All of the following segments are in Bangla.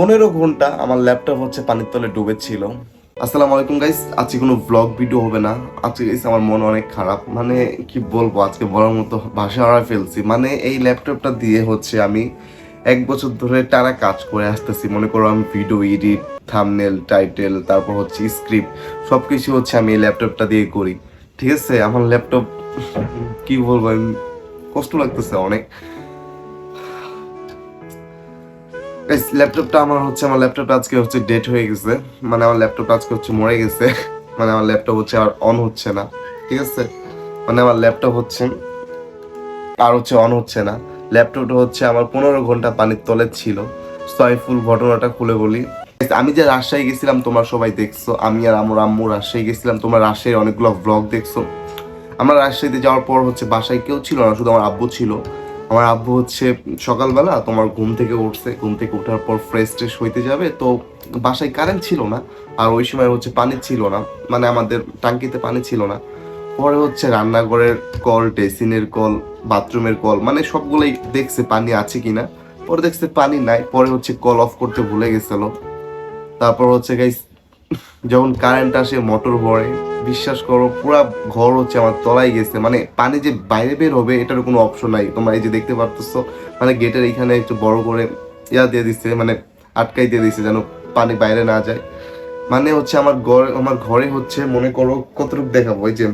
পনেরো ঘণ্টা আমার ল্যাপটপ হচ্ছে পানির তলে ডুবেছিল আসসালামু আলাইকুম গাইস আজকে কোনো ব্লগ ভিডিও হবে না। আজকে গাইস আমার মন অনেক খারাপ। মানে কি বলব, আজকে বলার মতো ভাষা হারা ফেলছি। মানে এই ল্যাপটপটা দিয়ে হচ্ছে আমি এক বছর ধরে টানা কাজ করে আসতেছি। মনে করো আমি ভিডিও এডিট থামনেল টাইটেল তারপর হচ্ছে স্ক্রিপ্ট সব কিছু হচ্ছে আমি এই ল্যাপটপটা দিয়ে করি। ঠিক আছে? আমার ল্যাপটপ কি বলব কষ্ট লাগতেছে অনেক। ল্যাপটপটা আমার হচ্ছে, আমার ল্যাপটপটা আজকে হচ্ছে ডেট হয়ে গেছে। মানে আমার ল্যাপটপটা আজকে হচ্ছে মরে গেছে। মানে আমার ল্যাপটপ হচ্ছে আর অন হচ্ছে না, ঠিক আছে? মানে আমার ল্যাপটপ হচ্ছে আর হচ্ছে অন হচ্ছে না। ল্যাপটপটা হচ্ছে আমার পনেরো ঘণ্টা পানির তলে ছিল। তো আমি ফুল ঘটনাটা খুলে বলি। আমি যে রাজশাহী গেছিলাম, তোমরা সবাই দেখছ। আমি আর আমার আম্মু রাজশাহী গেছিলাম। তোমরা রাজশাহীর অনেকগুলো ব্লগ দেখছ। আমরা রাজশাহীতে যাওয়ার পর হচ্ছে বাসায় কেউ ছিল না, শুধু আমার আব্বু ছিল। আমার আব্বু হচ্ছে সকালবেলা তোমার ঘুম থেকে উঠছে, ঘুম থেকে ওঠার পর ফ্রেশ ট্রেশ হইতে যাবে। তো বাসায় কারেন্ট ছিল না, আর ওই সময় হচ্ছে পানি ছিল না মানে আমাদের টাঙ্কিতে পানি ছিল না। পরে হচ্ছে রান্নাঘরের কল ডেসিনের কল বাথরুমের কল মানে সবগুলোই দেখছে পানি আছে কিনা। পরে দেখছে পানি নাই, পরে হচ্ছে কল অফ করতে ভুলে গেছিল। তারপর হচ্ছে গাইস যখন কারেন্ট আসে মোটর ভরে, বিশ্বাস করো, পুরা ঘর হচ্ছে আমার তলায় গেছে। মানে পানি যে বাইরে বের হবে, এটার কোনো অপশন নাই। তোমরা এই যে দেখতে পারতেছো মানে গেটের এখানে একটু বড় করে ইয়া দিয়ে দিচ্ছে মানে আটকাই দিয়ে দিচ্ছে যেন পানি বাইরে না যায়। মানে হচ্ছে আমার ঘরে আমার ঘরে হচ্ছে, মনে করো, কতটুকু দেখাবো ওই যে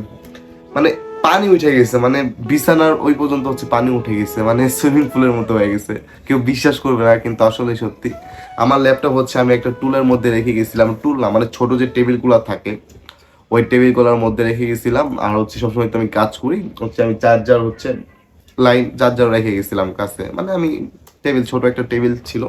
মানে পানি উঠে গেছে মানে বিছানার ওই পর্যন্ত হচ্ছে পানি উঠে গেছে মানে সুইমিং পুলের মতো হয়ে গেছে। কেউ বিশ্বাস করবে না, কিন্তু আসলে সত্যি। আমার ল্যাপটপ হচ্ছে আমি একটা টুলের মধ্যে রেখে গেছিলাম, টুল না মানে ছোট যে টেবিলগুলো থাকে, ওই টেবিলগুলোর মধ্যে রেখে গেছিলাম। আর হচ্ছে সবসময় তো আমি কাজ করি, হচ্ছে আমি চার্জার হচ্ছে লাইন চার্জার রেখে গেছিলাম কাছে। মানে আমি টেবিল, ছোট একটা টেবিল ছিল।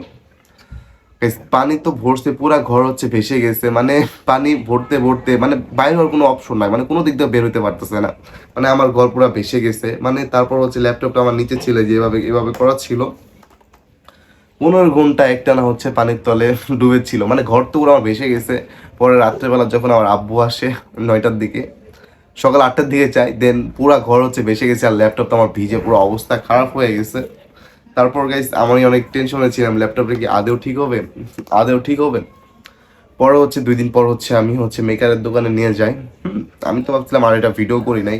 পানি তো ভরছে, পুরা ঘর হচ্ছে ভেসে গেছে মানে পানি ভরতে ভরতে মানে বাইরে হওয়ার কোনো অপশন নাই মানে কোনো দিক দিয়ে বের হতে পারতেছে না। মানে আমার ঘর পুরা ভেসে গেছে মানে তারপর হচ্ছে ল্যাপটপটা আমার নিচে ছিল যেভাবে এভাবে এভাবে করা ছিল। পনেরো ঘণ্টা একটা না হচ্ছে পানির তলে ডুবেছিল মানে ঘর তো পুরো আমার ভেসে গেছে। পরে রাত্রেবেলা যখন আমার আব্বু আসে নয়টার দিকে, সকাল আটটার দিকে চাই দেন পুরা ঘর হচ্ছে ভেসে গেছে আর ল্যাপটপটা আমার ভিজে, পুরো অবস্থা খারাপ হয়ে গেছে। তারপর গাইস আমি অনেক টেনশনে ছিলাম ল্যাপটপটা কি আদেও ঠিক হবে? আদেও ঠিক হবে? পরে হচ্ছে দুই দিন পর হচ্ছে আমি হচ্ছে মেকারের দোকানে নিয়ে যাই। আমি তো ভাবছিলাম আর এটা ভিডিও করি নাই।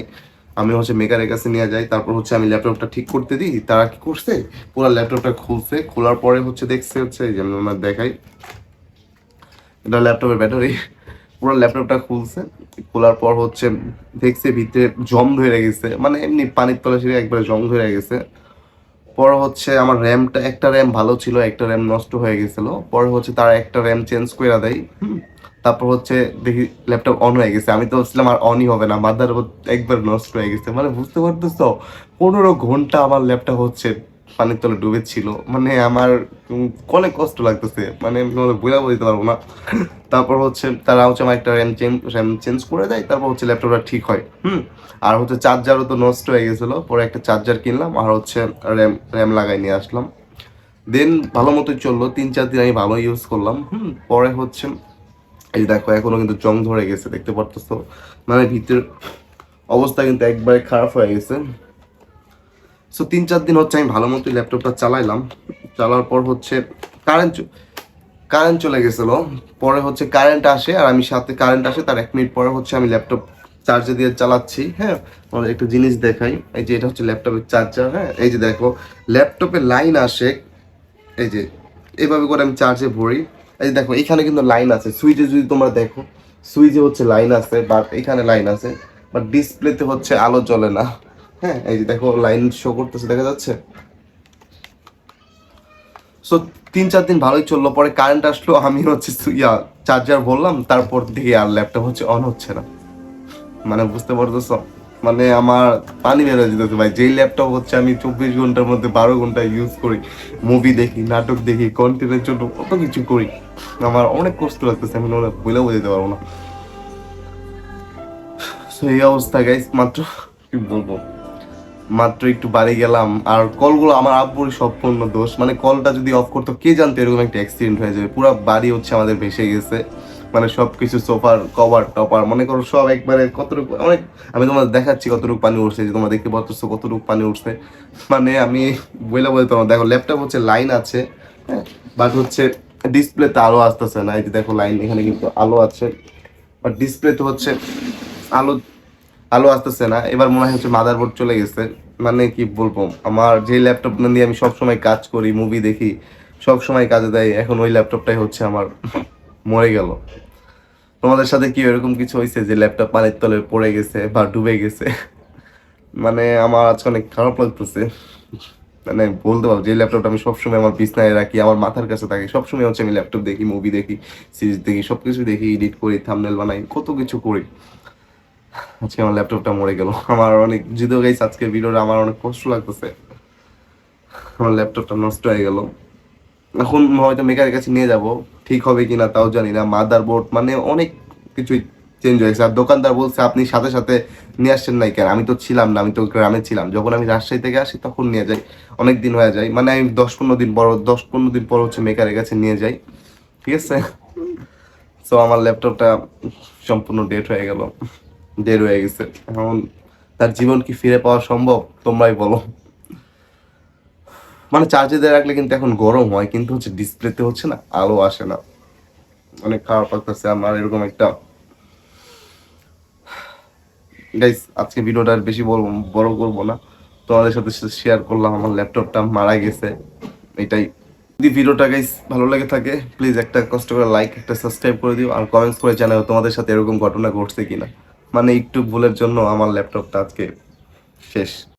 আমি হচ্ছে মেকারের কাছে নিয়ে যাই, তারপর হচ্ছে আমি ল্যাপটপটা ঠিক করতে দিই। তারা কি করছে? পুরো ল্যাপটপটা খুলছে, খোলার পরে হচ্ছে দেখছে হচ্ছে যে আমি আমার দেখাই। এটা ল্যাপটপের ব্যাটারি পুরো ল্যাপটপটা খুলছে। খোলার পর হচ্ছে দেখছে ভিতরে জম ধরে গেছে। মানে এমনি পানির তলা ছিল একবারে জম ধরে গেছে। পরে হচ্ছে আমার র্যামটা, একটা র্যাম ভালো ছিল, একটা র্যাম নষ্ট হয়ে গেছিল। পরে হচ্ছে তারা একটা র্যাম চেঞ্জ করে দেয় তারপর হচ্ছে দেখি ল্যাপটপ অন হয়ে গেছে। আমি তো ভাবছিলাম আর অনই হবে না মাদার একবার নষ্ট হয়ে গেছে। মানে বুঝতে পারতেছো? পনেরো ঘণ্টা আমার ল্যাপটপ হচ্ছে পানির তলে ডুবে ছিল। মানে আমার অনেক কষ্ট লাগতেছে। মানে আমি বলতে পারব না। তারপর হচ্ছে, তারা হচ্ছে আমার একটা র্যাম চেঞ্জ র্যাম চেঞ্জ করে দেয়। তারপর হচ্ছে ল্যাপটপটা ঠিক হয়। হুম? আর হচ্ছে চার্জারও তো নষ্ট হয়ে গেছিল। পরে একটা চার্জার কিনলাম আর হচ্ছে র্যাম র্যাম লাগাই নিয়ে আসলাম। দেন ভালো মতোই চলল। তিন, চার দিন আমি ভালো ইউজ করলাম। হুম? পরে হচ্ছে, এই দেখো, এখনও কিন্তু জং ধরে গেছে, দেখতে পারতেছো। মানে ভিতর অবস্থা কিন্তু একবারে খারাপ হয়ে গেছে। সো তিন, চার দিন হচ্ছে আমি ভালো মতোই ল্যাপটপটা চালাইলাম। চালার পর হচ্ছে কারেন্ট কারেন্ট চলে গেছিল। পরে হচ্ছে কারেন্ট আসে আর আমি সাথে কারেন্ট আসে, তার এক মিনিট পরে হচ্ছে আমি ল্যাপটপ চার্জে দিয়ে চালাচ্ছি হ্যাঁ? একটা জিনিস দেখাই। এই যে এটা হচ্ছে ল্যাপটপের চার্জার হ্যাঁ? এই যে দেখো ল্যাপটপে লাইন আসে, এই যে এইভাবে করে আমি চার্জে ভরি। এই যে দেখো, এখানে কিন্তু লাইন আছে। সুইচে যদি তোমরা দেখো সুইচে হচ্ছে লাইন আছে বাট এখানে লাইন আছে। বাট ডিসপ্লেতে হচ্ছে আলো জ্বলে না। হ্যাঁ এই যে দেখো লাইন শো করতেছে দেখা যাচ্ছে? সো তিন চার দিন ভালোই চলল পরে কারেন্ট আসলো আমি হচ্ছে ইয়া চার্জার বললাম তারপর থেকে আর ল্যাপটপ হচ্ছে অন হচ্ছে না। মানে বুঝতে পারতেছ? মানে আমার পানি বের যেতেছে ভাই যেই ল্যাপটপ হচ্ছে আমি চব্বিশ ঘণ্টার মধ্যে বারো ঘণ্টা ইউজ করি মুভি দেখি নাটক দেখি কন্টেন্টের জন্য কত কিছু করি। আমার অনেক কষ্ট লাগতেছে আমি ওরা বলে বোঝাতে পারব না। So, এই অবস্থা গাইস মাত্র কি বলব? মাত্র একটু বাড়ি গেলাম, আর কলগুলো আমার আব্বুর সম্পূর্ণ দোষ। মানে কলটা যদি অফ করতো, কে জানতো এরকম একটা অ্যাক্সিডেন্ট হয়ে যাবে? পুরো বাড়ি হচ্ছে আমাদের ভেসে গেছে। মানে সব কিছু সোফার কভার টপার মনে করো সব একবারে কতটুকু, অনেক আমি তোমাদের দেখাচ্ছি কতটুকু পানি উঠছে যে তোমরা দেখতে পাচ্ছ কতটুকু পানি উঠছে। মানে আমি বলে বলতে পারব দেখো ল্যাপটপ হচ্ছে লাইন আছে হ্যাঁ? বাট হচ্ছে ডিসপ্লেতে আলো আসতেছে না। এই যে দেখো লাইন এখানে কিন্তু আলো আছে। বাট ডিসপ্লেতে হচ্ছে আলো আলো আসতেছে না। এবার মনে হচ্ছে মাদারবোর্ড চলে গেছে। মানে কি বলব, আমার যে ল্যাপটপ নিয়ে আমি সবসময় কাজ করি মুভি দেখি সব সময় কাজে দেয়, এখন ওই ল্যাপটপটাই হচ্ছে আমার মরে গেল। তোমাদের সাথে কি এরকম কিছু হয়েছে যে ল্যাপটপ পানির তলে পড়ে গেছে বা ডুবে গেছে? মানে আমার আজকে অনেক খারাপ লাগতেছে। মানে বলতে পারব যে ল্যাপটপটা আমি সবসময় আমার বিছনায় রাখি, আমার মাথার কাছে থাকি, সবসময় হচ্ছে আমি ল্যাপটপ দেখি মুভি দেখি সিরিজ দেখি সব কিছু দেখি এডিট করি থামনেল বানাই, কত কিছু করি। আজকে আমার ল্যাপটপটা মরে গেল। আমার অনেক যদিও গাইস আজকে ভিডিওটা আমার অনেক কষ্ট লাগতেছে। আমার ল্যাপটপটা নষ্ট হয়ে গেল। এখন হয়তো মেকারের কাছে নিয়ে যাব। ঠিক হবে কিনা তাও জানি না। মাদার বোর্ড মানে অনেক কিছুই চেঞ্জ হয়েছে। আর দোকানদার বলছে আপনি সাথে সাথে নিয়ে আসছেন নাই কেন আমি তো ছিলাম না। আমি তো গ্রামে ছিলাম। যখন আমি রাজশাহী থেকে আসি তখন নিয়ে যাই। অনেক দিন হয়ে যায়। মানে আমি দশ পনেরো দিন পর দশ পনেরো দিন পর হচ্ছে মেকারের কাছে নিয়ে যাই। ঠিক আছে? সো আমার ল্যাপটপটা সম্পূর্ণ ডেট হয়ে গেল। ডেট হয়ে গেছে। এখন তার জীবন কি ফিরে পাওয়া সম্ভব? তোমরাই বলো। মানে চার্জে দিয়ে রাখলে কিন্তু এখন গরম হয়, কিন্তু হচ্ছে ডিসপ্লেতে হচ্ছে না, আলো আসে না। অনেক খারাপ লাগতেছে আমার, এরকম একটা গাইস আজকে ভিডিওটা আর বেশি বড় বড় করব না। তোমাদের সাথে শেয়ার করলাম, আমার ল্যাপটপটা মারা গেছে। এটাই। যদি ভিডিওটা গাইস ভালো লাগে থাকে প্লিজ একটা কষ্ট করে লাইক একটা সাবস্ক্রাইব করে দিও। আর কমেন্টস করে জানাও তোমাদের সাথে এরকম ঘটনা ঘটছে কিনা। মানে একটু ভুলের জন্য আমার ল্যাপটপটা আজকে শেষ।